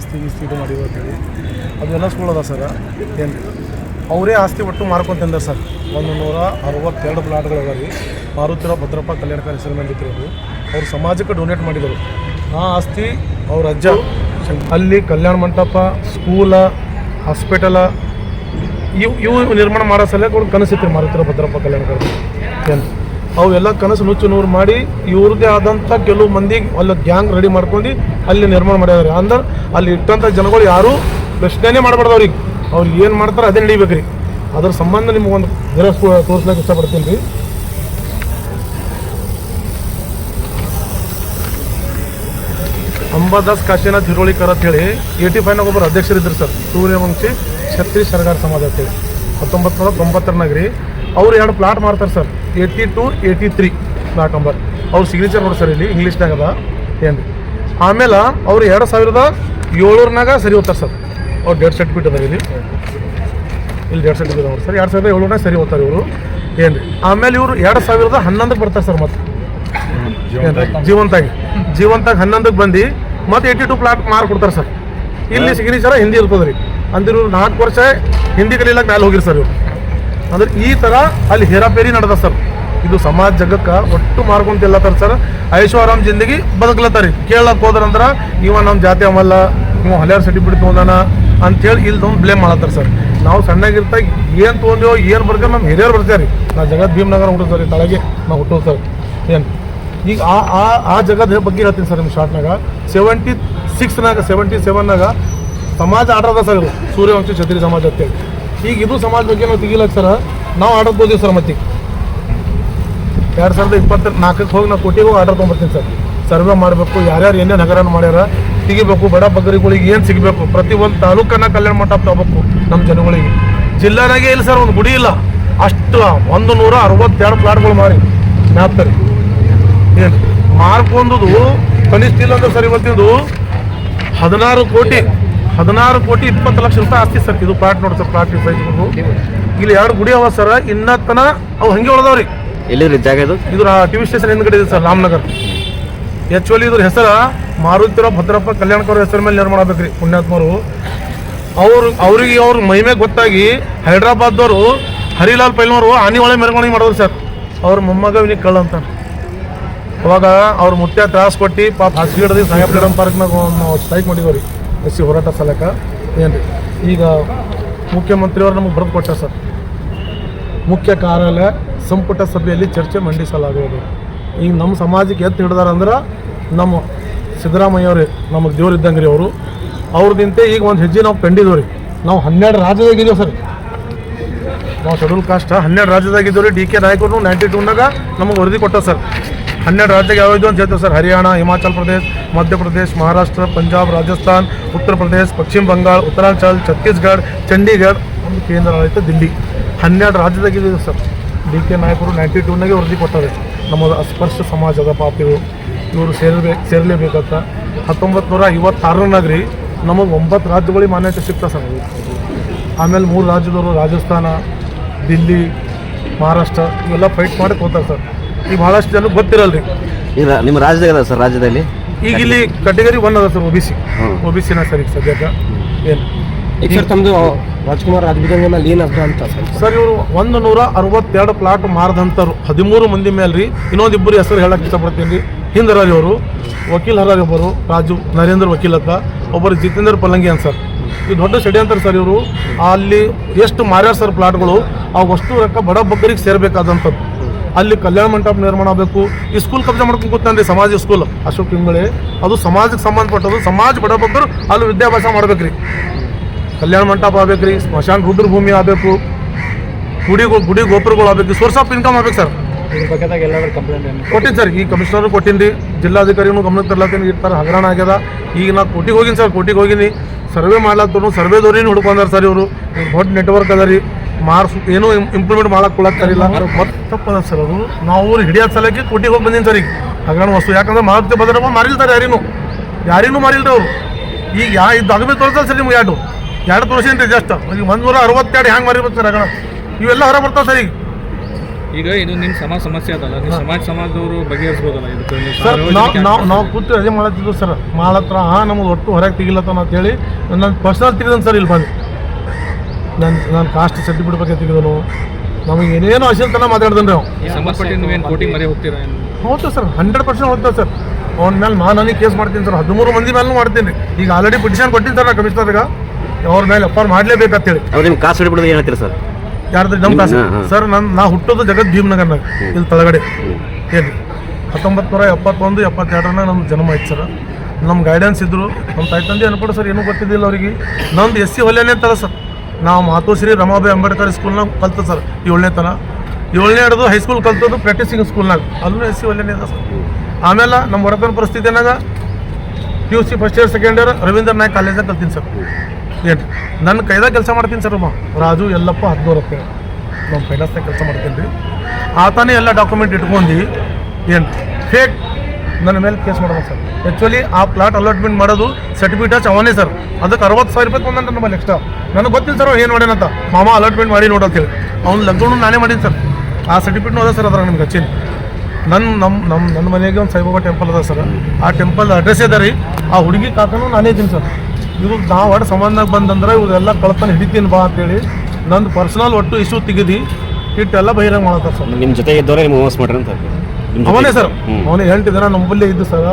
ಆಸ್ತಿ ಗೀಸ್ತಿ ಇದು ಮಾಡಿ ಅಂತೇಳಿ ಅದೆಲ್ಲ ಸುಳ್ಳದ ಸರ್? ಏನು? ಅವರೇ ಆಸ್ತಿ ಒಟ್ಟು ಮಾರ್ಕೊಂತಂದ ಸರ್. ಒಂದು ನೂರ ಅರವತ್ತೆರಡು ಪ್ಲಾಟ್ಗಳು ರೀ. ಮಾರುತಿರೋ ಭದ್ರಪ್ಪ ಕಲ್ಯಾಣಕಾರಿ ಹೆಸರು ಮೇಲೆ ಅವರು ಸಮಾಜಕ್ಕೆ ಡೊನೇಟ್ ಮಾಡಿದರು. ಆ ಆಸ್ತಿ ಅವ್ರ ಅಜ್ಜ, ಅಲ್ಲಿ ಕಲ್ಯಾಣ ಮಂಟಪ, ಸ್ಕೂಲ ಹಾಸ್ಪಿಟಲ ಇವು ಇವು ನಿರ್ಮಾಣ ಮಾಡೋ ಸಲಕ್ಕೆ ಅವ್ರು ಕನಸಿತ್ತು ಮಾರುತಿರೋ ಭದ್ರಪ್ಪ ಕಲ್ಯಾಣಕಾರಿ. ಏನು? ಅವೆಲ್ಲ ಕನಸು ನುಚ್ಚು ನೂರು ಮಾಡಿ ಇವ್ರದ್ದೇ ಆದಂಥ ಕೆಲವು ಮಂದಿಗೆ ಅಲ್ಲಿ ಗ್ಯಾಂಗ್ ರೆಡಿ ಮಾಡ್ಕೊಂಡು ಅಲ್ಲಿ ನಿರ್ಮಾಣ ಮಾಡ್ಯಾರೀ ಅಂದ್ರೆ ಅಲ್ಲಿ ಇಟ್ಟಂಥ ಜನಗಳು ಯಾರೂ ಪ್ರಶ್ನೆನೇ ಮಾಡಬಾರ್ದು ಅವ್ರಿಗೆ. ಅವ್ರು ಏನು ಮಾಡ್ತಾರೆ ಅದೇ ನಡಿಬೇಕು ರೀ. ಅದ್ರ ಸಂಬಂಧ ನಿಮ್ಗೆ ಒಂದು ಗಿರಸ್ ತೋರಿಸ್ಲಿಕ್ಕೆ ಇಷ್ಟಪಡ್ತೀನಿ ರೀ. ಅಂಬಾದಾಸ್ ಕಾಶಿನಾಥ್ ಹಿರೋಳಿಕರ್ ಅಂತ ಹೇಳಿ ಏಯ್ಟಿ ಫೈವ್ನಾಗ ಒಬ್ಬರು ಅಧ್ಯಕ್ಷರಿದ್ದರು ಸರ್. ಸೂರ್ಯವಂಶಿ ಛತ್ರಿ ಸರ್ಗಾರ್ ಸಮಾಜ ಅಂತೇಳಿ ಹತ್ತೊಂಬತ್ತು ನೂರ ತೊಂಬತ್ತರನಾಗ ರೀ. ಅವ್ರು ಎರಡು ಪ್ಲಾಟ್ ಮಾಡ್ತಾರೆ sir. Eighty two eighty three ನಾಲ್ಕು ನಂಬರ್ ಅವ್ರ ಸಿಗ್ನೇಚರ್ ನೋಡಿ ಸರ್ ಇಲ್ಲಿ ಇಂಗ್ಲೀಷ್ನಾಗ ಅದ. ಏನು? ರೀ ಆಮೇಲೆ ಅವ್ರು ಎರಡು ಸಾವಿರದ ಏಳೂರ್ನಾಗ ಸರಿ ಓದ್ತಾರೆ ಸರ್. ಅವ್ರು ಡೇಟ್ ಸರ್ಟಿಫಿಕೇಟ್ ಅದ ಇಲ್ಲಿ. ಇಲ್ಲಿ ಡೇಟ್ ಸರ್ಟಿಫಿಕೇಟ್ ನೋಡಿ ಸರ್. ಎರಡು ಸಾವಿರದ ಏಳೂರ್ನಾಗ ಸರಿ ಓದ್ತಾರೆ ಇವರು. ಏನು? ರೀ ಆಮೇಲೆ ಇವರು ಎರಡು ಸಾವಿರದ ಹನ್ನೊಂದಕ್ಕೆ ಬರ್ತಾರೆ ಸರ್ ಮತ್ತೆ. ಜೀವಂತಾಗಿ. ಜೀವಂತಾಗಿ ಹನ್ನೊಂದಕ್ಕೆ ಬಂದು, ಮತ್ತೆ ಏಯ್ಟಿ ಟು ಪ್ಲಾಟ್ ಮಾರ್ಕ್ ಕೊಡ್ತಾರೆ ಸರ್. ಇಲ್ಲಿ ಸಿಗ್ನೇಚರ ಹಿಂದಿ ಇರ್ತದೆ ರೀ ಅಂದ್ರೆ ನಾಲ್ಕು ವರ್ಷ ಹಿಂದಿ ಕಲೀಲಕ್ಕೆ ಮೇಲೆ ಹೋಗಿರಿ ಸರ್ ಇವ್ರು. ಅಂದ್ರೆ ಈ ಥರ ಅಲ್ಲಿ ಹೇರಾಪೇರಿ ನಡೆದ ಸರ್. ಇದು ಸಮಾಜ ಜಗಕ್ಕೆ ಒಟ್ಟು ಮಾರ್ಕೊಂತಿಲ್ಲ ಸರ್. ಐಶ್ವರಾಮ್ ಜಿಂದಗಿ ಬದುಕ್ಲತ್ತಾರಿ. ಕೇಳಕ್ ಹೋದ್ರಂದ್ರ ಇವ ನಮ್ಮ ಜಾತಿ ಅವಲ್ಲ ನೀವು ಹಲಿಯಾರ್ ಸರ್ಟಿಫಿಕೇಟ್ ತೊಗೊಂಡಾನ ಅಂತೇಳಿ ಇಲ್ಲಿ ತೊಗೊಂಡು ಬ್ಲೇಮ್ ಮಾಡತ್ತಾರ ಸರ್. ನಾವು ಸಣ್ಣಗಿರ್ತಾ ಏನು ತೊಗೊಂಡೇವೋ, ಏನು ಬರ್ತಾರೆ ನಮ್ಮ ಹಿರಿಯರು ಬರ್ತಾರೆ ನಾ ಜಗತ್ ಭೀಮ್ನಗರ ಹುಟ್ಟೋದು ಸರ್ ತಳಗೆ ನಾ ಹುಟ್ಟೋದು ಸರ್. ಏನು? ಈಗ ಆ ಆ ಆ ಜಗದ ಬಗ್ಗೆ ಹೇಳ್ತೀನಿ ಸರ್ ನಿಮ್ಮ ಶಾರ್ಟ್ನಾಗ ಸೆವೆಂಟಿ ಸಿಕ್ಸ್ನಾಗ ಸೆವೆಂಟಿ ಸೆವೆನ್ನಾಗ ಸಮಾಜ ಆಡ್ರದ ಸರ್ ಇದು? ಸೂರ್ಯವಂಶಿ ಛತ್ರಿ ಸಮಾಜ ಅಂತೇಳಿ. ಈಗ ಇದು ಸಮಾಜ ಬಗ್ಗೆ ನಾವು ತೆಗಿಲಕ್ಕೆ ಸರ್, ನಾವು ಆರ್ಡರ್ ತೊಗೋತೀವಿ ಸರ್ ಮತ್ತೆ. ಎರಡು ಸಾವಿರದ ಇಪ್ಪತ್ತ ನಾಲ್ಕಕ್ಕೆ ಹೋಗಿ ನಾವು ಕೋಟಿಗೆ ಹೋಗಿ ಆರ್ಡರ್ ತೊಗೊಂಬರ್ತೀನಿ ಸರ್. ಸರ್ವೆ ಮಾಡಬೇಕು, ಯಾರ್ಯಾರು ಏನೇನು ಹಗರಣ ಮಾಡ್ಯಾರ ತೆಗಿಬೇಕು, ಬಡ ಬಗ್ಗರಿಗಳಿಗೆ ಏನು ಸಿಗಬೇಕು, ಪ್ರತಿ ಒಂದು ತಾಲೂಕನ್ನ ಕಲ್ಯಾಣ ಮಂಟಪ ತಗೋಬೇಕು ನಮ್ಮ ಜನಗಳಿಗೆ. ಜಿಲ್ಲಾನಾಗೆ ಇಲ್ಲ ಸರ್, ಒಂದು ಗುಡಿ ಇಲ್ಲ. ಅಷ್ಟು, ಒಂದು ನೂರ ಅರವತ್ತೆರಡು ಪ್ಲಾಟ್ಗಳು ಮಾರಿ. ಜ್ಞಾಪ್ತಾರೆ ಏನು? ಮಾರ್ಕೊಂದು ಕನಿಷ್ಠ ಇಲ್ಲ ಅಂದ್ರೆ ಸರ್ ಇವತ್ತಿದು ಹದಿನಾರು ಕೋಟಿ. ಹದಿನಾರು ಕೋಟಿ ಇಪ್ಪತ್ತು ಲಕ್ಷ ರೂಪಾಯಿ ಆಸ್ತಿ ಸರ್. ಇದು ಪ್ಲಾಟ್ ನೋಡಿ ಸರ್ ಪ್ಲಾಟ್ ಸೈಜ್ ಇಲ್ಲಿ ಎರಡು ಗುಡಿ ಅವ ಸರ್ ಇನ್ನತನ ಅವು ಹಂಗೆ ಉಳ್ದವ್ರಿ. ಎಲ್ಲಿ ಜಾಗ ಇದು? ಇದು ಟಿವಿ ಸ್ಟೇಷನ್ ಹಿಂದ್ಗಡೆ ಇದೆ ಸರ್ ರಾಮನಗರ್. ಆ್ಯಕ್ಚುಲಿ ಇದ್ರ ಹೆಸರು ಮಾರುತಿರ ಭದ್ರಪ್ಪ ಕಲ್ಯಾಣಕರ ಹೆಸರ ಮೇಲೆ ನಿರ್ಮಾಣ ಆಗ್ಬೇಕ್ರಿ ಪುಣ್ಯಾತ್ಮರು. ಅವರು ಅವ್ರಿಗೆ ಅವ್ರ ಮಹಿಮೆ ಗೊತ್ತಾಗಿ ಹೈದ್ರಾಬಾದ್ದವರು ಹರಿಲಾಲ್ ಪೈಲ್ನವರು ಆನಿ ಒಳಗೆ ಮೆರವಣಿಗೆ ಮಾಡೋರು ಸರ್. ಅವ್ರ ಮೊಮ್ಮಗ ವಿನಿಕ್ ಕಳ್ಳ ಅಂತ. ಅವಾಗ ಅವ್ರ ಮುತ್ಯ ತ್ರಾಸ್ ಕೊಟ್ಟು ಪಾಪ ಹಸಿಗಿಡದಿ ಫ್ರೀಡಮ್ ಪಾರ್ಕ್ನಾಗ ಸ್ಟ್ರೈಕ್ ಮಾಡಿದ್ವಿ ರೀ ಎಸ್ ಸಿ ಹೋರಾಟ ಸಲಕ ಏನು ರೀ ಈಗ ಮುಖ್ಯಮಂತ್ರಿಯವರು ನಮಗೆ ಬರೆದು ಕೊಟ್ಟ ಸರ್. ಮುಖ್ಯ ಕಾರ್ಯಾಲಯ ಸಂಪುಟ ಸಭೆಯಲ್ಲಿ ಚರ್ಚೆ ಮಂಡಿಸಲಾಗುವುದು. ಈಗ ನಮ್ಮ ಸಮಾಜಕ್ಕೆ ಎತ್ತು ಹಿಡ್ದಾರಂದ್ರೆ ನಮ್ಮ ಸಿದ್ದರಾಮಯ್ಯ ಅವರೇ, ನಮಗೆ ದೇವ್ರು ಇದ್ದಂಗೆ ರೀ ಅವರು. ಅವ್ರದಿಂತೆ ಈಗ ಒಂದು ಹೆಜ್ಜೆ ನಾವು ಕಂಡಿದ್ದೀವಿ ರೀ ನಾವು ಹನ್ನೆರಡು ರಾಜ್ಯದಾಗಿದ್ದೀವಿ ಸರ್. ನಾವು ಶೆಡ್ಯೂಲ್ ಕಾಸ್ಟ್ ಹನ್ನೆರಡು ರಾಜ್ಯದಾಗಿದ್ದೀವಿ ರೀ. ಡಿ ಕೆ ನಾಯಕರು ನೈಂಟಿ ಟೂನಾಗ ನಮಗೆ ವರದಿ ಕೊಟ್ಟ ಸರ್. ಹನ್ನೆರಡು ರಾಜ್ಯದಾಗ ಯಾವ್ದು ಅಂತ ಹೇಳ್ತೀವಿ ಸರ್? ಹರಿಯಾಣ, ಹಿಮಾಚಲ್ ಪ್ರದೇಶ ಮಧ್ಯಪ್ರದೇಶ ಮಹಾರಾಷ್ಟ್ರ, ಪಂಜಾಬ್, ರಾಜಸ್ಥಾನ್, ಉತ್ತರ ಪ್ರದೇಶ, ಪಶ್ಚಿಮ ಬಂಗಾಳ, ಉತ್ತರಾಂಚಲ್ ಛತ್ತೀಸ್ಗಢ ಚಂಡೀಗಢ ಒಂದು ಕೇಂದ್ರ ಆಡಳಿತ ದಿಲ್ಲಿ. ಹನ್ನೆರಡು ರಾಜ್ಯದಾಗಿದೆ ಸರ್. ಡಿ ಕೆ ನಾಯಕರು ನೈಂಟಿ ಟೂನಾಗೆ ವರದಿ ಕೊಟ್ಟಾರೆ ನಮ್ಮ ಅಸ್ಪರ್ಶ ಸಮಾಜದ ಪಾಪಿಗಳು. ಇವರು ಸೇರಬೇಕು ಸೇರಲೇಬೇಕಂತ. ಹತ್ತೊಂಬತ್ತು ನೂರ ಐವತ್ತಾರನಾಗ ರೀ ನಮಗೆ ಒಂಬತ್ತು ರಾಜ್ಯಗಳಿಗೆ ಮಾನ್ಯತೆ ಸಿಗ್ತಾ ಸರ್ ಆಮೇಲೆ ಮೂರು ರಾಜ್ಯದವರು ರಾಜಸ್ಥಾನ, ದಿಲ್ಲಿ, ಮಹಾರಾಷ್ಟ್ರ, ಇವೆಲ್ಲ ಫೈಟ್ ಮಾಡಿ ಹೋಗ್ತಾರೆ ಸರ್. ಈಗ ಬಹಳಷ್ಟು ಜನ ಗೊತ್ತಿರಲ್ಲ ರೀ ಈಗ ನಿಮ್ಮ ರಾಜ್ಯದಾಗ ಅದ ಸರ್ ರಾಜ್ಯದಲ್ಲಿ? ಈಗ ಇಲ್ಲಿ ಕಟಗರಿ ಒನ್ ಅದ sir O B C. O B ಸಿನ ಸರ್ ಈಗ ಸದ್ಯಕ್ಕೆ. ಏನು? ಈಗ ಸರ್ ತಮ್ಮದು ರಾಜ್ಕುಮಾರ್ ರಾಜಬೀದಂಗ ಮೇಲೆ ಏನು ಅರ್ಥ ಅಂತ ಸರ್. ಸರ್ ಇವರು ಒಂದು ನೂರ ಅರವತ್ತೆರಡು ಪ್ಲಾಟ್ ಮಾರದಂತರು ಹದಿಮೂರು ಮಂದಿ ಮೇಲೆ ರೀ ಇನ್ನೊಂದು ಇಬ್ಬರು ಹೆಸರು ಹೇಳಕ್ಕೆ ಇಷ್ಟಪಡ್ತೀನಿ. ರೀ ಹಿಂದೆ ಇವರು ಅವರು ವಕೀಲ್ ಹರಾರಿ ಒಬ್ಬರು ರಾಜು ನರೇಂದ್ರ ವಕೀಲ್ ಅಂತ. ಒಬ್ಬರು ಜಿತೇಂದ್ರ ಪಲ್ಲಂಗಿ ಅಂತ ಸರ್. ಇದು ದೊಡ್ಡ ಷಡ್ಯಂತರ ಸರ್ ಇವರು. ಅಲ್ಲಿ ಎಷ್ಟು ಮಾರ್ಯಾರ ಸರ್ ಪ್ಲಾಟ್ಗಳು ಆ ವಸ್ತು ರೊಕ್ಕ ಬಡ ಬಗ್ಗರಿಗೆ ಸೇರಬೇಕಾದಂಥದ್ದು ಅಲ್ಲಿ ಕಲ್ಯಾಣ ಮಂಟಪ ನಿರ್ಮಾಣ ಆಗಬೇಕು. ಈ ಸ್ಕೂಲ್ ಕಬ್ಜಾ ಮಾಡ್ಕೊಂಡು ಕೂತಾನ್ರಿ ಸಮಾಜ ಸ್ಕೂಲ್ ಅಶೋಕ್ ಹಿಂಗಳೆ ಅದು ಸಮಾಜಕ್ಕೆ ಸಂಬಂಧಪಟ್ಟದು ಸಮಾಜ ಬಡ ಬಗ್ಗರು ಅಲ್ಲಿ ವಿದ್ಯಾಭ್ಯಾಸ ಮಾಡ್ಬೇಕ್ರಿ. ಕಲ್ಯಾಣ ಮಂಟಪ ಆಗ್ಬೇಕ್ರಿ ಸ್ಮಶಾನ ರುದ್ರ ಭೂಮಿ ಆಗಬೇಕು. ಗುಡಿ ಗುಡಿ ಗೋಪುರಗಳು ಆಗ್ಬೇಕು. ಸೋರ್ಸ್ ಆಫ್ ಇನ್ಕಮ್ ಆಗ್ಬೇಕು ಸರ್ ಕೊಟ್ಟಿನಿ ಸರ್ ಈ ಕಮಿಷನರ್ ಕೊಟ್ಟಿನಿ ಜಿಲ್ಲಾಧಿಕಾರಿಗೂ ಜಿಲ್ಲಾಧಿಕಾರಿನೂ ಗಮನಕ್ಕೆ ತರ್ಲತ್ತೀನಿ ಈ ಥರ ಹಗರಣ ಆಗ್ಯದ. ಈಗ ನಾ ಕೋಟಿಗೆ ಹೋಗಿನಿ ಸರ್ ಕೋಟಿಗೆ ಹೋಗಿನಿ. ಸರ್ವೆ ಮಾಡ್ಲತ್ತರು ಸರ್ವೆದವ್ರೇನು ಹುಡ್ಕೊಂಡಾರ ಸರ್ ಇವರು. ದೊಡ್ಡ ನೆಟ್ವರ್ಕ್ ಅದ ರೀ. ಮಾರ್ಸ್ ಏನೂ ಇಂಪ್ಲಿಮೆಂಟ್ ಮಾಡಕ್ ಕೊಡಕ್ತಾರಿಲ್ಲ ಮತ್ತೆ ತಪ್ಪದ ಸರ್ ಅದು. ನಾವು ಊರು ಹಿಡಿಯೋದು ಸಲಕ್ಕೆ ಕೋಟಿಗೆ ಹೋಗಿ ಬಂದಿನಿ ಸರ್ ಈಗ. ಹಗರಣ ವಸ್ತು. ಯಾಕಂದ್ರೆ ಮಾರುತಿ ಭದ್ರಪ್ಪ ಮಾರಿಲ್ತಾರೆ ಯಾರಿನೂ ಯಾರಿನೂ ಮಾರಿಲ್ರಿ ಅವರು. ಈಗ ಯಾ ಇದು ಅಗಬಿ ತೋರಿಸಲ್ಲ ಸರ್ ನಿಮ್ಗೆ ಎರಡು. ಎರಡು ತೋರಿಸಿನಿ ರೀ ಜಸ್ಟ್ ಈಗ ಒಂದು ನೂರ ಅರವತ್ತೆರಡು ಹ್ಯಾಂಗೆ ಮಾರಿರ್ಬೇಕು ಸರ್ ಹಗರಣ? ಇವೆಲ್ಲ ಹೊರ ಬರ್ತಾವೆ ಸರ್ ಈಗ. ಈಗ ಇದು ನಿಮ್ಮ ಸಮಾಜ ಸಮಸ್ಯೆ ಅದಲ್ಲ. ನೀವು ಸಮಾಜ ಸಮಾಜದವರು ಬಗೆಹರಿಸ್ಬೋದಲ್ಲ ಸರ್ ನಾವು ನಾವು ನಾವು ಕೂತು ಅದೇ ಮಾಡತ್ತಿದ್ವು ಸರ್. ಮಾಡತ್ರ ಹಾಂ ನಮ್ಗೆ ಒಟ್ಟು ಹೊರಗೆ ತೆಗಿಲತ್ತಾನ ಅಂತೇಳಿ ನನ್ನ ಪರ್ಸನಲ್ ತೆಗೆದನು ಸರ್ ಇಲ್ಲಿ ಬಂದು. ನನ್ನ ನಾನು ಕಾಸ್ಟ್ ಸರ್ಟಿಫಿಕೇಟ್ ಬಗ್ಗೆ ತೆಗೆದನು ನಮಗೆ ಏನೇನು ಅಶೀಲ್ತನ ಮಾತಾಡ್ದನ್ ರೀ ಅವ್ನು? ಹೌದು ಸರ್ ಹಂಡ್ರೆಡ್ ಪರ್ಸೆಂಟ್ ಹೋಗ್ತದೆ ಸರ್. ಅವ್ನ ಮೇಲೆ ನಾನು ನನಗೆ ಕೇಸ್ ಮಾಡ್ತೀನಿ ಸರ್. ಹದಿಮೂರು ಮಂದಿ ಮೇಲೆ ಮಾಡ್ತೀನಿ. ಈಗ ಆಲ್ರೆಡಿ ಪಿಟಿಷನ್ ಕೊಟ್ಟಿನಿ ಸರ್ ನಾ ಕಮಿಷನರ್ಗೆ ಅವ್ರ ಮೇಲೆ ಎಫ್ ಆರ್ ಮಾಡಲೇಬೇಕಂತೇಳಿ. ಅವ್ರು ನಿಮ್ಮ ಕಾಸು ಹಿಡಿಬಿಡೋದು ಏನು ಹೇಳ್ತೀರಿ ಸರ್? ಯಾರ್ದು ನಮ್ಮ ಕಾಸು. ಸರ್ ನಾನು ನಾ ಹುಟ್ಟೋದು ಜಗತ್ ಭೀಮ್ನಗರ್ನಾಗ. ಇಲ್ಲಿ ತಳಗಡೆ. ಹೇಳಿ. ಹತ್ತೊಂಬತ್ತು ನೂರ ಎಪ್ಪತ್ತೊಂದು ಎಪ್ಪತ್ತೆರಡರಾಗ ನಮ್ಮ ಜನ್ಮ ಆಯ್ತು ಸರ್. ನಮ್ಮ ಗೈಡೆನ್ಸ್ ಇದ್ದರು ನಮ್ಮ ತಾಯಿ ತಂದೆ ಅನ್ಕೊಡು ಸರ್ ಏನೂ ಗೊತ್ತಿದ್ದಿಲ್ಲ ಅವರಿಗೆ. ನಮ್ದು ಎಸ್ ಸಿ ಹೊಲೆನೇ ತರ ಸರ್. ನಾವು ಮಾತೋಶ್ರೀ ರಮಾಬಾಯಿ ಅಂಬೇಡ್ಕರ್ ಸ್ಕೂಲ್ನಾಗ ಕಲ್ತು ಸರ್ ಏಳನೇ ತನ ಏಳನೇ ಹಿಡಿದು ಹೈಸ್ಕೂಲ್ ಕಲ್ತದ್ದು ಪ್ರಾಕ್ಟೀಸಿಂಗ್ ಸ್ಕೂಲ್ನಾಗ ಅಲ್ಲೂ ಎಸ್ ಸಿ ಒಳ್ಳೆನೇ ಇದೆ ಸರ್. ಆಮೇಲೆ ನಮ್ಮ ಹೊರತನ ಪರಿಸ್ಥಿತಿನಾಗ P U C first year second year Ravindra Naik ಕಾಲೇಜಾಗ ಕಲ್ತೀನಿ ಸರ್. ಏನು? ನನ್ನ ಕೈದಾಗ ಕೆಲಸ ಮಾಡ್ತೀನಿ ಸರ್ ಅಮ್ಮ. ರಾಜು ಎಲ್ಲಪ್ಪ ಹದಿನೂರು ರೂಪಾಯಿ ನಮ್ಮ ಫೈನಾನ್ಸ್ನಾಗ ಕೆಲಸ ಮಾಡ್ತೀನಿ ರೀ. ಆತನೇ ಎಲ್ಲ ಡಾಕ್ಯುಮೆಂಟ್ ಇಟ್ಕೊಂಡು, ಏನು? ಫೇಕ್ ನನ್ನ ಮೇಲೆ ಕೇಸ್ ಮಾಡೋದು ಸರ್. ಆ್ಯಕ್ಚುಲಿ ಆ ಪ್ಲಾಟ್ ಅಲಾಟ್ಮೆಂಟ್ ಮಾಡೋದು ಸರ್ಟಿಫಿಕೇಟ್ ಅವನೇ ಸರ್. ಅದಕ್ಕೆ ಅರವತ್ತು ಸಾವಿರ ರೂಪಾಯಿ ತೊಗೊಂಡ ನಮ್ಮಲ್ಲಿ ಎಕ್ಸ್ಟ್ರಾ ನನಗೆ ಗೊತ್ತಿಲ್ಲ ಸರ್ ಏನು ಮಾಡ್ಯಾನಂತ ಮಾಮ ಅಲಾಟ್ಮೆಂಟ್ ಮಾಡಿ ನೋಡಂತೇಳಿ ಅವ್ನು ಲಗ್ನ ನಾನೇ ಮಾಡೀನಿ ಸರ್. ಆ ಸರ್ಟಿಫಿಕೇಟ್ ಅದ ಸರ್ ಅದ್ರಾಗ ನಿಮ್ಗೆ ಹಚ್ಚಿನಿ. ನನ್ನ ನಮ್ಮ ನಮ್ಮ ನನ್ನ ಮನೆಗೆ ಒಂದು ಸಾಯಿಬಾಬಾ ಟೆಂಪಲ್ ಅದ ಸರ್. ಆ ಟೆಂಪಲ್ ಅಡ್ರೆಸ್ ಇದೆ ರೀ. ಆ ಹುಡುಗಿ ಕಾಕನು ನಾನೇ ಇದ್ದೀನಿ ಸರ್. ಇದು ನಾವು ಹೊಡೆ ಸಂಬಂಧ ಬಂದಂದ್ರೆ ಇವರೆಲ್ಲ ಕಳ್ತನ ಹಿಡಿತೀನಿ ಬಾ ಅಂತೇಳಿ ನಂದು ಪರ್ಸನಲ್ ಒಟ್ಟು ಇಶ್ಯೂ ತೆಗೆದು ಇಟ್ಟೆಲ್ಲ ಬಹಿರಂಗ ಮಾಡತ್ತಾರ ಸರ್. ನಿಮ್ಮ ಜೊತೆ ಇದ್ದವರೇ ನಿಮ್ಗೆ ಮೋಸ ಮಾಡ್ರಿ ಅಂತ ಅವನೇ ಸರ್. ಅವನೇ ನಮ್ಮ ನಮ್ಮಲ್ಲೇ ಇದ್ದು ಸರ್.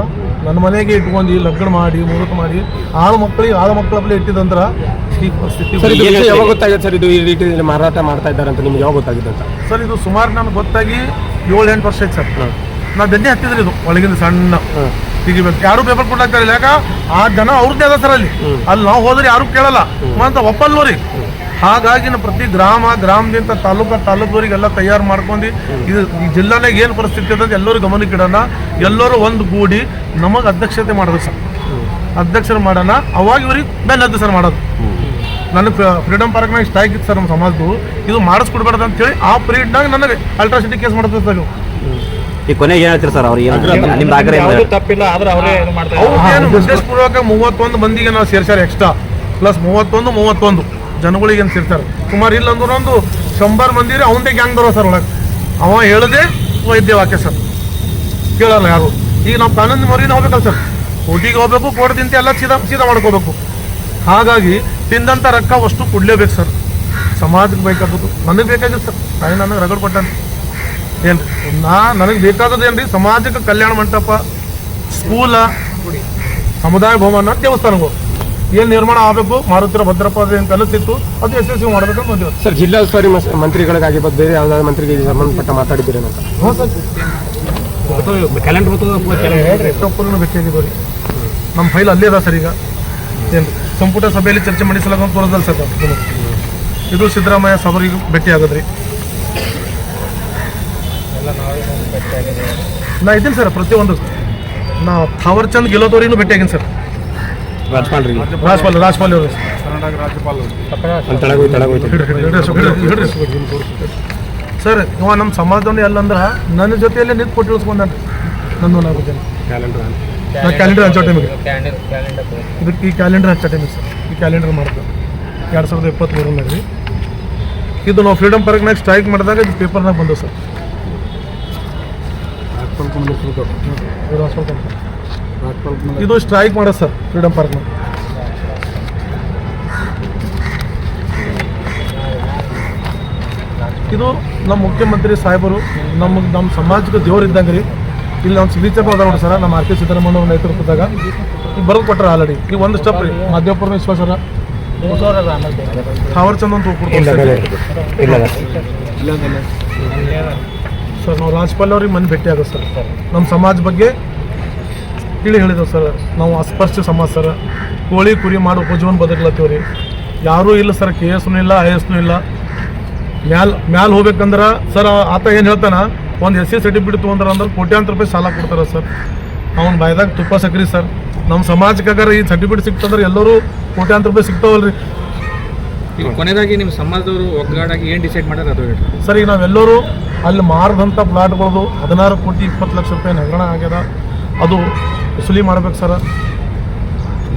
ನನ್ನ ಮನೆಗೆ ಇಟ್ಕೊಂಡು ಲಗ್ನ ಮಾಡಿ ಮುಹೂರ್ತ ಮಾಡಿ ಆಳು ಮಕ್ಕಳಿಗೆ ಆಳು ಮಕ್ಕಳ ಬಳಿ ಇಟ್ಟಿದಂದ್ರೆ ಈ ಪರಿಸ್ಥಿತಿ ಸರ್ ಇದು? ಯಾವಾಗ ಗೊತ್ತಾಗಿದೆ ಸರ್? ಇದು ಈ ರೀತಿ ಮಾರಾಟ ಮಾಡ್ತಾ ಇದ್ದಾರೆ ಅಂತ ನಿಮ್ಗೆ ಯಾವಾಗ ಗೊತ್ತಾಗಿದೆ ಅಂತ? ಸರ್ ಇದು ಸುಮಾರು ನನಗೆ ಗೊತ್ತಾಗಿ ಏಳು ಎಂಟು ವರ್ಷ ಐತೆ ಸರ್. ನಾ ಬೆನ್ನೆ ಹತ್ತಿದ್ರೆ ಇದು ಒಳಗಿಂದ ಸಣ್ಣ. ತೆಗಿಬೇಕು ಯಾರು ಪೇಪರ್ ಕೊಡ್ಲಾಗ್ತಾರೆ ಯಾಕ? ಆ ಜನ ಅವ್ರದ್ದೇ ಅದ ಸರ್ ಅಲ್ಲಿ. ಅಲ್ಲಿ ನಾವು ಹೋದ್ರೆ ಯಾರು ಕೇಳಲ್ಲ. ಮತ್ತೆ ಒಪ್ಪಲ್ವ ರೀ ಹಾಗಾಗಿ ನಾವು ಪ್ರತಿ ಗ್ರಾಮ ಗ್ರಾಮದಿಂದ ತಾಲೂಕ ತಾಲೂಕವರಿಗೆಲ್ಲ ತಯಾರು ಮಾಡ್ಕೊಂಡು ಇದು ಈ ಜಿಲ್ಲಾನಾಗ ಏನು ಪರಿಸ್ಥಿತಿ ಅಂತ ಎಲ್ಲರೂ ಗಮನಕ್ಕೆ ಇಡೋಣ. ಎಲ್ಲರೂ ಒಂದು ಗೂಡಿ ನಮಗೆ ಅಧ್ಯಕ್ಷತೆ ಮಾಡೋದು ಸರ್. ಅಧ್ಯಕ್ಷರು ಮಾಡೋಣ. ಅವಾಗ ಇವ್ರಿಗೆ ಬೆನ್ನದ್ದು ಸರ್ ಮಾಡೋದು. ನನಗೆ ಫ್ರೀಡಮ್ ಪಾರ್ಕ್ನಾಗ ಇಷ್ಟ ಆಗಿತ್ತು ಸರ್ ನಮ್ಮ ಸಮಾಜದ್ದು ಇದು ಮಾಡಿಸ್ಕೊಡ್ಬಾರ್ದು ಅಂತೇಳಿ ಆ ಪೀರಿಯಡ್ನಾಗ ನನಗೆ ಅಲ್ಟ್ರಾಸಿಟಿ ಕೇಸ್ ಮಾಡ್ತಾರೆ ಸರ್. ಈ ಕೊನೆಗೆ ಏನು ಹೇಳ್ತೀರಿ ಸರ್ ಅವ್ರು? ನಿಮ್ದು ಆಗ್ರಹ ತಪ್ಪಿಲ್ಲ. ಆದ್ರೆ ಅವರೇ ಇದು ಮಾಡ್ತಾ ಇದ್ದಾರೆ. ಅವ್ರು ಏನು ಉದ್ದೇಶಪೂರ್ವಕ ಮೂವತ್ತೊಂದು ಮಂದಿಗೆ ನಾವು ಸೇರ್ಸ್ಯಾರ ಎಕ್ಸ್ಟ್ರಾ ಪ್ಲಸ್ ಮೂವತ್ತೊಂದು ಮೂವತ್ತೊಂದು. ಜನಗಳಿಗೆ ಅಂತ ಇರ್ತಾರೆ ಸುಮಾರು ಇಲ್ಲ ಅಂದ್ರೆ ಒಂದು ಶಂಬರ್ ಮಂದಿರಿ, ಅವನದೇ ಗ್ಯಾಂಗ್ ಬರೋ ಸರ್ ಒಳಗೆ. ಅವ ಹೇಳದೆ, ವೈದ್ಯ ವಾಕ್ಯ ಸರ್ ಕೇಳಲ್ಲ ಯಾರು? ಈಗ ನಾವು ಕಾನೂನು ಮರಿನ ಹೋಗ್ಬೇಕಲ್ಲ ಸರ್ ಕೋಟಿಗೆ ಹೋಗ್ಬೇಕು ಕೋಟಿ ತಿಂತ ಎಲ್ಲ ಸೀದಾ ಸೀದಾ ಮಾಡ್ಕೋಬೇಕು. ಹಾಗಾಗಿ ತಿಂದಂಥ ರೊಕ್ಕ ಅಷ್ಟು ಕೊಡಲೇಬೇಕು ಸರ್ ಸಮಾಜಕ್ಕೆ ಬೇಕಾದದ್ದು. ನನಗೆ ಬೇಕಾಗಿತ್ತು ಸರ್ ತಾಯಿ ನನಗೆ ರಗಡ್ ಕೊಟ್ಟಾನೆ. ಏನು ನಾ, ನನಗೆ ಬೇಕಾದದ್ದು ಏನ್ರಿ? ರೀ ಸಮಾಜಕ್ಕೆ ಕಲ್ಯಾಣ ಮಂಟಪ, ಸ್ಕೂಲ, ಸಮುದಾಯ ಭವನ, ದೇವಸ್ಥಾನಗಳು. ಏನು ನಿರ್ಮಾಣ ಆಗಬೇಕು? ಮಾರುತಿರ ಭದ್ರಪ್ಪ ಏನು ಕಲಿಸಿತ್ತು ಅದು ಯಶಸ್ವಿ ಮಾಡಬೇಕು ಅಂತ ಬಂದಿವೆ ಸರ್ ಜಿಲ್ಲಾ ಉಸ್ತುವಾರಿ ಮಂತ್ರಿಗಳಿಗಾಗಿ ಮಂತ್ರಿಗಳಿಗಾಗಿರ್ಬೋದು ಬೇರೆ ಯಾವ್ದಾದ್ರು ಮಂತ್ರಿಗೆ ಸಂಬಂಧಪಟ್ಟ ಮಾತಾಡಿದ್ದೀರಿ ಅಂತ? ಹ್ಞೂ ಸರ್. ಎಷ್ಟೊಪ್ಪನ್ನು ಭೇಟಿಯಾಗಿದ್ದು ರೀ ನಮ್ಮ ಫೈಲ್ ಅಲ್ಲೇ ಅದ ಸರ್ ಈಗ. ಏನು ಸಂಪುಟ ಸಭೆಯಲ್ಲಿ ಚರ್ಚೆ ಮಾಡಿಸಲಾಗ ತೋರಿಸಲ್ಲ ಸರ್ ಇದು ಸಿದ್ದರಾಮಯ್ಯ ಸಭರಿಗೆ ಭೇಟಿ ಆಗದ್ರಿ. ನಾ ಇದ್ದೀನಿ ಸರ್ ಪ್ರತಿಯೊಂದು. ನಾ ಥಾವರ್ ಚಂದ್ ಗೆಲ್ಲೋದವ್ರಿಗೂ ಭೇಟಿ ಆಗಿನಿ ಸರ್. ರಾಜ್ಪಾಲ್ರಿಗೆ. ರಾಜ್ಪಾಲ್ ರಾಜ್ಪಾಲ್ ಅವರು. ಅಲ್ಲಿ ತಳಗೋಯ್ತು ತೆಳಗೋಯ್ತು ಸರ್ ಇವ ನಮ್ಮ ಸಮಾಜವನ್ನು ಎಲ್ಲಂದ್ರೆ ನನ್ನ ಜೊತೆಯಲ್ಲೇ ನಿಂತು ಕೊಟ್ಟು ಇಳಿಸ್ಕೊಂಡ್ರಿ ನನ್ನ ನಾಗುತ್ತೇನೆ ಕ್ಯಾಲೆಂಡರ್ ನಾ ಕ್ಯಾಲೆಂಡರ್ ಹಂಚೋ ಟೈಮಿಗೆ ಇದಕ್ಕೆ ಈ ಕ್ಯಾಲೆಂಡರ್ ಹಂಚೋ ಟೈಮಿಗೆ ಸರ್. ಈ ಕ್ಯಾಲೆಂಡರ್ ಮಾಡ್ತೇವೆ ಎರಡು ಸಾವಿರದ ಇಪ್ಪತ್ತ್ಮೂರನಾಗ ರೀ ಇದು ನಾವು ಫ್ರೀಡಮ್ ಪಾರ್ಕ್ನಾಗ ಸ್ಟ್ರೈಕ್ ಮಾಡಿದಾಗ ಇದು ಪೇಪರ್ನಾಗ ಬಂದವು ಸರ್. ಹಾಸ್ಪಿಟಲ್. ಇದು ಸ್ಟ್ರೈಕ್ ಮಾಡೋದು ಸರ್ ಫ್ರೀಡಮ್ ಪಾರ್ಕ್ ಇದು ನಮ್ಮ ಮುಖ್ಯಮಂತ್ರಿ ಸಾಹೇಬರು ನಮಗೆ ನಮ್ಮ ಸಮಾಜಕ್ಕೆ ದೇವ್ರು ಇದ್ದಂಗೆ ರೀ. ಇಲ್ಲಿ ನಮ್ಮ ಸಿಗ್ನೇಚರ್ ಅದ ನೋಡಿ ಸರ್ ನಮ್ಮ ಆರ್ ಕೆ ಸಿದ್ದರಾಮಯ್ಯ ಅವ್ರ ನೇತೃತ್ವದಾಗ. ಈಗ ಬರೆದು ಕೊಟ್ಟರೆ ಆಲ್ರೆಡಿ. ಈಗ ಒಂದು ಸ್ಟೆಪ್ ರೀ ಮಾಧ್ಯಮ ವಿಶ್ವಾಸರ ಥಾವರ್ ಚಂದ್ ಅಂತ ಸರ್ ನಾವು ರಾಜ್ಪಾಲ್ ಅವ್ರಿಗೆ ಮನೆ ಭೇಟಿ ಆಗೋದು ಸರ್. ನಮ್ಮ ಸಮಾಜ ಬಗ್ಗೆ ತಿಳಿ ಹೇಳಿದೆವು ಸರ್ ನಾವು ಅಸ್ಪರ್ಶ ಸಮಾಜ ಸರ್. ಕೋಳಿ ಕುರಿ ಮಾಡಿ ಉಪಜೀವನ ಬದುಕ್ಲತ್ತೀವಿ ರೀ. ಯಾರೂ ಇಲ್ಲ ಸರ್ ಕೆ ಎಸ್ನು ಇಲ್ಲ ಐ ಎಸ್ನೂ ಇಲ್ಲ. ಮ್ಯಾಲ ಮ್ಯಾಲ ಹೋಗ್ಬೇಕಂದ್ರೆ ಸರ್ ಆತ ಏನು ಹೇಳ್ತಾನ ಒಂದು ಎಸ್ ಸಿ ಸರ್ಟಿಫಿಕೇಟ್ ತೊಗೊಂಡ್ರೆ ಅಂದ್ರೆ ಕೋಟ್ಯಾಂತರ ರೂಪಾಯಿ ಸಾಲ ಕೊಡ್ತಾರೆ ಸರ್. ಅವ್ನ ಬಾಯ್ದಾಗ ತುಪ್ಪ ಸಕ್ರಿ ಸರ್. ನಮ್ಮ ಸಮಾಜಕ್ಕಾಗಾರ ಈ ಸರ್ಟಿಫಿಕೇಟ್ ಸಿಕ್ತಂದ್ರೆ ಎಲ್ಲರೂ ಕೋಟ್ಯಾಂತರ ರೂಪಾಯಿ ಸಿಗ್ತಾವಲ್ರಿ. ಈಗ ಕೊನೆಯದಾಗಿ ನಿಮ್ಮ ಸಮಾಜದವರು ಒಗ್ಗಾಡಾಗಿ ಏನು ಡಿಸೈಡ್ ಮಾಡ್ಯಾರ ಅದು ಹೇಳಿ ಸರ್ ಈಗ ನಾವೆಲ್ಲರೂ ಅಲ್ಲಿ ಮಾರದಂಥ ಪ್ಲಾಟ್ಗಳದು ಹದಿನಾರು ಕೋಟಿ ಇಪ್ಪತ್ತು ಲಕ್ಷ ರೂಪಾಯಿ ಹಗರಣ ಆಗ್ಯದ. ಅದು ವಸೂಲಿ ಮಾಡ್ಬೇಕು ಸರ್.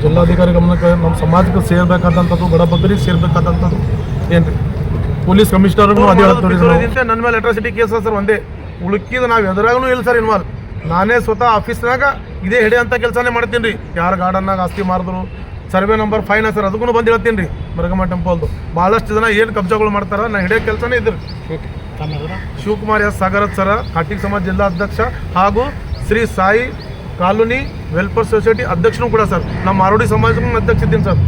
ಜಿಲ್ಲಾಧಿಕಾರಿ ಗಮನಕ್ಕೆ ನಮ್ಮ ಸಮಾಜಕ್ಕೆ ಸೇರ್ಬೇಕಾದಂಥದ್ದು ಬಡ ಬಗ್ಗರಿಗೆ ಸೇರ್ಬೇಕಾದಂಥದ್ದು ಏನು ರೀ ಪೊಲೀಸ್ ಕಮಿಷನರ್ಗೂ ಅದೇ ನನ್ನ ಮೇಲೆ ಅಟ್ರಾಸಿಟಿ ಕೇಸ್ ಸರ್ ಒಂದೇ. ಉಳುಕಿದ ನಾವು ಎದುರಾಗೂ ಇಲ್ಲ ಸರ್ ಇನ್ವಾಲ್ ನಾನೇ ಸ್ವತಃ ಆಫೀಸ್ನಾಗ ಇದೇ ಹೆಡೆ ಅಂತ ಕೆಲಸನೇ ಮಾಡ್ತೀನಿ ರೀ ಯಾರು ಗಾರ್ಡನ್ನಾಗ ಆಸ್ತಿ ಮಾರಿದ್ರು ಸರ್ವೆ ನಂಬರ್ ಫೈನ್ ಸರ್ ಅದಕ್ಕೂ ಬಂದು ಹೇಳ್ತೀನಿ ರೀ ಮರಗಮ್ಮ ಟೆಂಪಲ್ದು. ಭಾಳಷ್ಟು ಜನ ಏನು ಕಬ್ಜಾಗಳು ಮಾಡ್ತಾರೆ ನಾ ಹಿಡಿಯೋ ಕೆಲಸನೇ ಇದ್ರಿ ಓಕೆ ಶಿವಕುಮಾರ್ ಎಸ್. ಸಾಗರತ್ ಸರ ಕಾಟಿಕ್ ಸಮಾಜ ಜಿಲ್ಲಾ ಅಧ್ಯಕ್ಷ ಹಾಗೂ Shri Sai colony welfare society ಅಧ್ಯಕ್ಷನೂ ಕೂಡ ಸರ್ ನಮ್ಮ ಮಾರೋಡಿ ಸಮಾಜಕ್ಕೂ ಅಧ್ಯಕ್ಷ ಇದ್ದೀನಿ ಸರ್